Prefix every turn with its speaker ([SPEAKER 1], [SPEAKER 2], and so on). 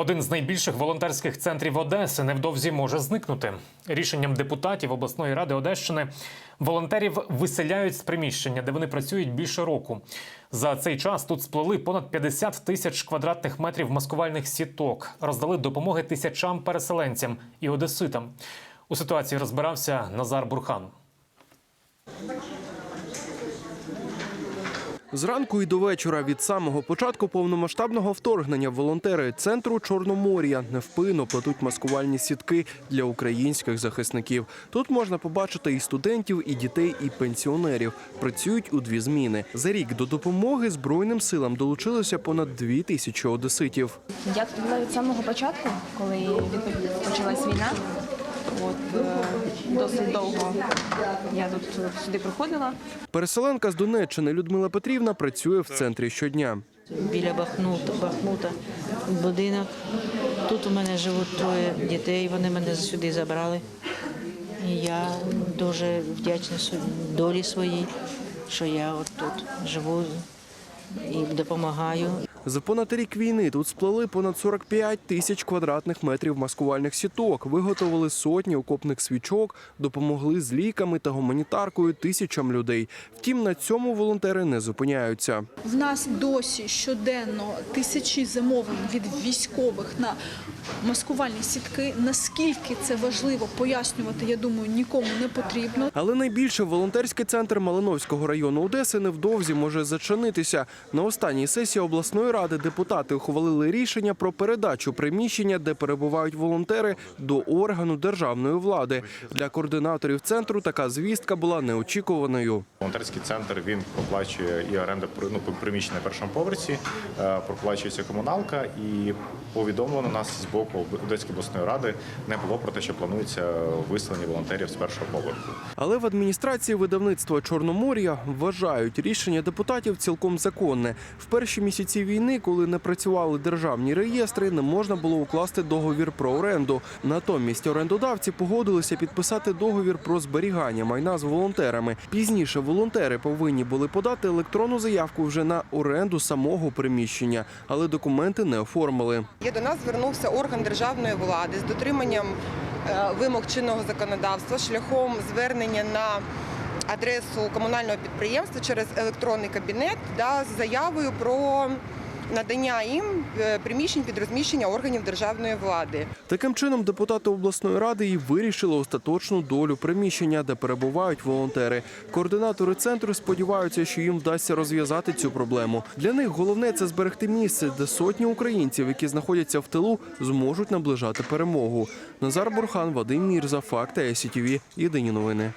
[SPEAKER 1] Один з найбільших волонтерських центрів Одеси невдовзі може зникнути. Рішенням депутатів обласної ради Одещини волонтерів виселяють з приміщення, де вони працюють більше року. За цей час тут сплели понад 50 тисяч квадратних метрів маскувальних сіток, роздали допомоги тисячам переселенцям і одеситам. У ситуації розбирався Назар Бурхан.
[SPEAKER 2] Зранку і до вечора від самого початку повномасштабного вторгнення волонтери центру Чорномор'я невпинно плетуть маскувальні сітки для українських захисників. Тут можна побачити і студентів, і дітей, і пенсіонерів. Працюють у дві зміни. За рік до допомоги збройним силам долучилося понад дві тисячі одеситів.
[SPEAKER 3] Я від самого початку, коли почалась війна. От е, досить довго я тут сюди приходила.
[SPEAKER 2] Переселенка з Донеччини Людмила Петрівна працює в центрі щодня.
[SPEAKER 4] біля Бахмута, Бахмута будинок. Тут у мене живуть троє дітей, вони мене сюди забрали. І я дуже вдячна долі своїй, що я от тут живу і допомагаю.
[SPEAKER 2] За понад рік війни тут сплели понад 45 тисяч квадратних метрів маскувальних сіток, виготовили сотні окопних свічок, допомогли з ліками та гуманітаркою тисячам людей. Втім, на цьому волонтери не зупиняються.
[SPEAKER 5] В нас досі щоденно тисячі замовлень від військових на маскувальні сітки. Наскільки це важливо пояснювати, я думаю, нікому не потрібно.
[SPEAKER 2] Але найбільше волонтерський центр Малиновського району Одеси невдовзі може зачинитися. На останній сесії обласної ради депутати ухвалили рішення про передачу приміщення, де перебувають волонтери, до органу державної влади. Для координаторів центру така звістка була неочікуваною.
[SPEAKER 6] Волонтерський центр він проплачує і оренда ну, приміщення на першому поверсі, е, проплачується комуналка, і повідомлено нас з боку Одеської обласної ради не було про те, що планується виселення волонтерів з першого поверху.
[SPEAKER 2] Але в адміністрації видавництва Чорномор'я вважають рішення депутатів цілком законне. В перші місяці війни, коли не працювали державні реєстри, не можна було укласти договір про оренду. Натомість орендодавці погодилися підписати договір про зберігання майна з волонтерами. Пізніше волонтери повинні були подати електронну заявку вже на оренду самого приміщення, але документи не оформили.
[SPEAKER 7] Є до нас звернувся орган державної влади з дотриманням е, вимог чинного законодавства шляхом звернення на адресу комунального підприємства через електронний кабінет да, з заявою про надання їм е, приміщень під розміщення органів державної влади.
[SPEAKER 2] Таким чином, депутати обласної ради і вирішили остаточну долю приміщення, де перебувають волонтери. Координатори центру сподіваються, що їм вдасться розв'язати цю проблему. Для них головне це зберегти місце, де сотні українців, які знаходяться в тилу, зможуть наближати перемогу. Назар Бурхан, Вадим Мірза, Факти СІТВ. Єдині новини.